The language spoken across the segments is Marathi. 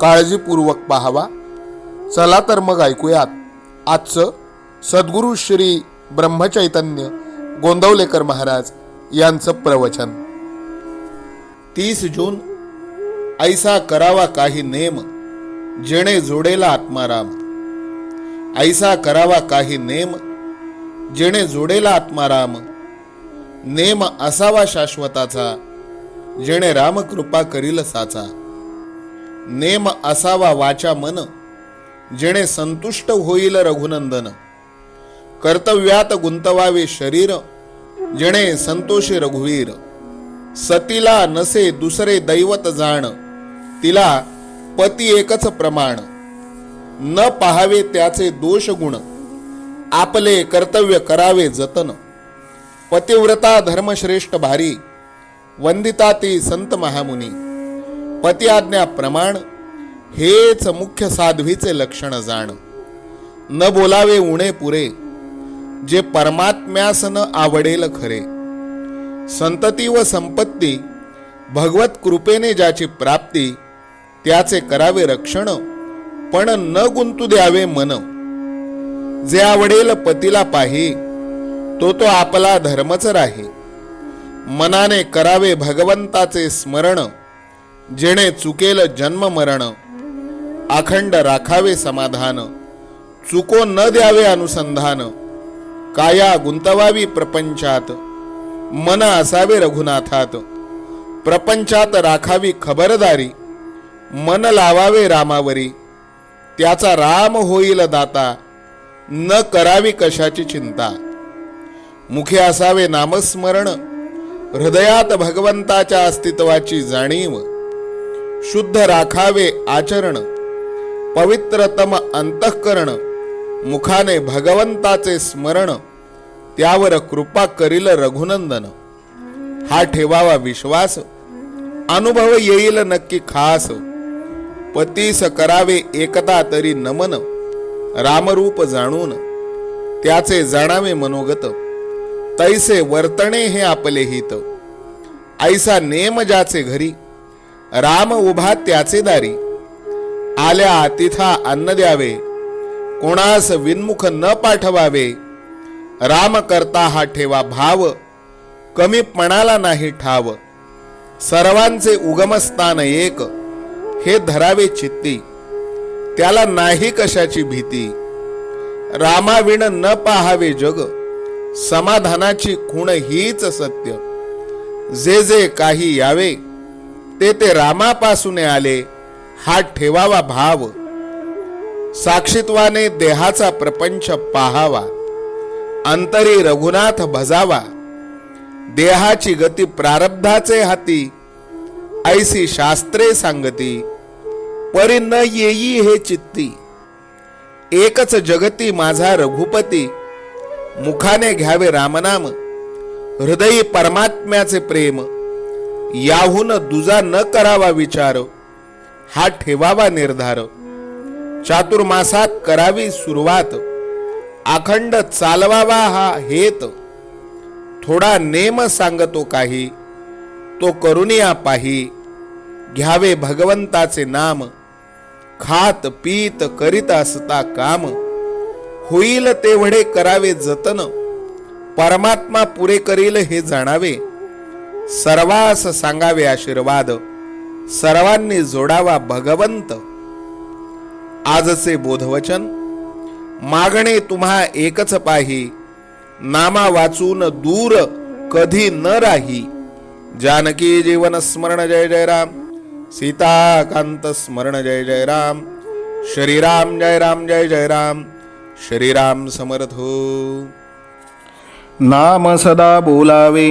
काळजीपूर्वक पाहावा. चला तर मग ऐकूयात. आजचं सद्गुरू श्री ब्रह्मचैतन्य गोंदवलेकर महाराज यांचं प्रवचन. तीस जून ऐसा करावा काही नेम जेणे जोडेला आत्माराम. ऐसा करावा काही नेम जेणे जोडेला आत्माराम. नेम असावा शाश्वताचा जेणे रामकृपा करील साचा. नेम असावा वाचा मन जेणे संतुष्ट होईल रघुनंदन. कर्तव्यात गुंतवावे शरीर जेणे संतोषी रघुवीर. सतीला नसे दुसरे दैवत जाण तिला पती एकच प्रमाण. न पाहावे त्याचे दोष गुण आपले कर्तव्य करावे जतन. पतिव्रता धर्मश्रेष्ठ भारी वंदिता ती संत महामुनी. पती आज्ञा प्रमाण हेच मुख्य साध्वीचे लक्षण जाण. न बोलावे उणे पुरे जे परमात्म्यास न आवडेल खरे. संतती व संपत्ती भगवत कृपेने ज्याची प्राप्ती त्याचे करावे रक्षण पण न गुंतू द्यावे मन. जे आवडेल पतीला पाही तो तो आपला धर्मच राही. मनाने करावे भगवंताचे स्मरण जेणे चुकेल जन्म मरण अखंड राखावे समाधान चुको न द्यावे अनुसंधान काया गुंतवावी प्रपंचात मन असावे रघुनाथात प्रपंचात राखावी खबरदारी मन लावावे रामावरी त्याचा राम होईल दाता न करावी कशाची चिंता. मुखे असावे नामस्मरण हृदयात भगवंताच्या अस्तित्वाची जाणीव शुद्ध राखावे आचरण पवित्रतम अंतःकरण मुखाने भगवंताचे स्मरण त्यावर कृपा करील रघुनंदन. हा ठेवावा विश्वास अनुभव येईल नक्की खास. पतीस करावे एकदा तरी नमन रामरूप जाणून. त्याचे जाणावे मनोगत तैसे वर्तणे हे आपले हित. ऐसा नेम ज्याचे घरी राम उभा त्याचे दारी. आल्या तिथा अन्न द्यावे. कोणास विनमुख न पाठवावे. राम करता हा ठेवा भाव. कमीपणाला नाही ठाव. सर्वांचे उगमस्थान एक. हे धरावे चित्ती. त्याला नाही कशाची भीती. रामाविण न पाहावे जग. समाधानाची खूण हीच सत्य. जे जे काही यावे ते ते रामापासून आले हा ठेवावा भाव. साक्षित्वाने देहाचा प्रपंच पाहावा. अंतरी रघुनाथ भजावा. देहाची गती प्रारब्धाचे हाती ऐसी शास्त्रे सांगती परी न येई हे चित्ती. एकच जगती माझा रघुपती मुखाने घ्यावे रामनाम हृदयी परमात्म्याचे प्रेम. याहून दुजा न करावा विचार हा ठेवावा निर्धार. चातुर्मासात करावी सुरुवात अखंड चालवावा हा हेत. थोडा नेम सांगतो काही तो करुणिया पाही. घ्यावे भगवंताचे नाम खात पीत करीत असता काम. होईल तेवढे करावे जतन परमात्मा पुरे करील हे जाणावे. सर्वास सांगावे आशीर्वाद. सर्वांनी जोडावा भगवंत. आजचे बोधवचन मागणे तुम्हा एकच पाही नामा वाचून दूर कधी न राही. जानकी जीवन स्मरण जय जय राम सीताकांत स्मरण जय जय राम श्रीराम जय राम जय जय राम श्रीराम समर्थ हो. नाम सदा बोलावे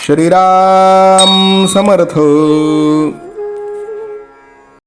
श्रीराम समर्थ।